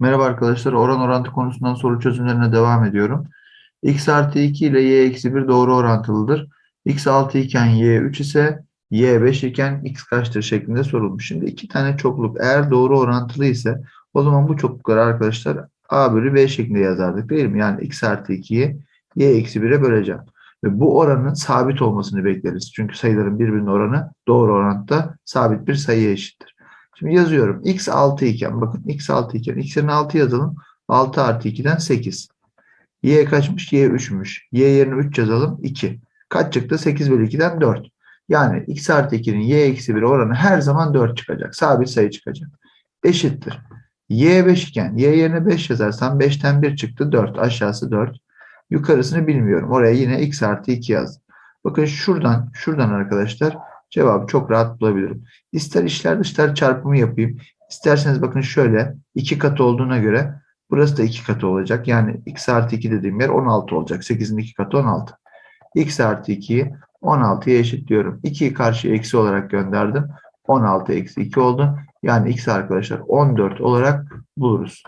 Merhaba arkadaşlar. Oran orantı konusundan soru çözümlerine devam ediyorum. x artı 2 ile y eksi 1 doğru orantılıdır. x 6 iken y 3 ise y 5 iken x kaçtır şeklinde sorulmuş. Şimdi iki tane çokluk eğer doğru orantılı ise o zaman bu çoklukları arkadaşlar a bölü b şeklinde yazardık değil mi? Yani x artı 2'yi y eksi 1'e böleceğim. Ve bu oranın sabit olmasını bekleriz. Çünkü sayıların birbirinin oranı doğru orantıda sabit bir sayıya eşittir. Şimdi yazıyorum. x 6 iken bakın x 6 iken x yerine 6 yazalım. 6 artı 2'den 8. y kaçmış? y 3'müş. y yerine 3 yazalım. 2. Kaç çıktı? 8 bölü 2'den 4. Yani x artı 2'nin y eksi 1 oranı her zaman 4 çıkacak. Sabit sayı çıkacak. Eşittir. y 5 iken y yerine 5 yazarsam 5'ten 1 çıktı. 4. Aşağısı 4. Yukarısını bilmiyorum. Oraya yine x artı 2 yazdım. Bakın şuradan, şuradan arkadaşlar cevabı çok rahat bulabilirim. İster içler dışlar çarpımı yapayım. İsterseniz bakın şöyle iki katı olduğuna göre burası da iki katı olacak. Yani x artı 2 dediğim yer 16 olacak. 8'in iki katı 16. x artı 2'yi 16'ya eşitliyorum. 2'yi karşıya eksi olarak gönderdim. 16 eksi 2 oldu. Yani x arkadaşlar 14 olarak buluruz.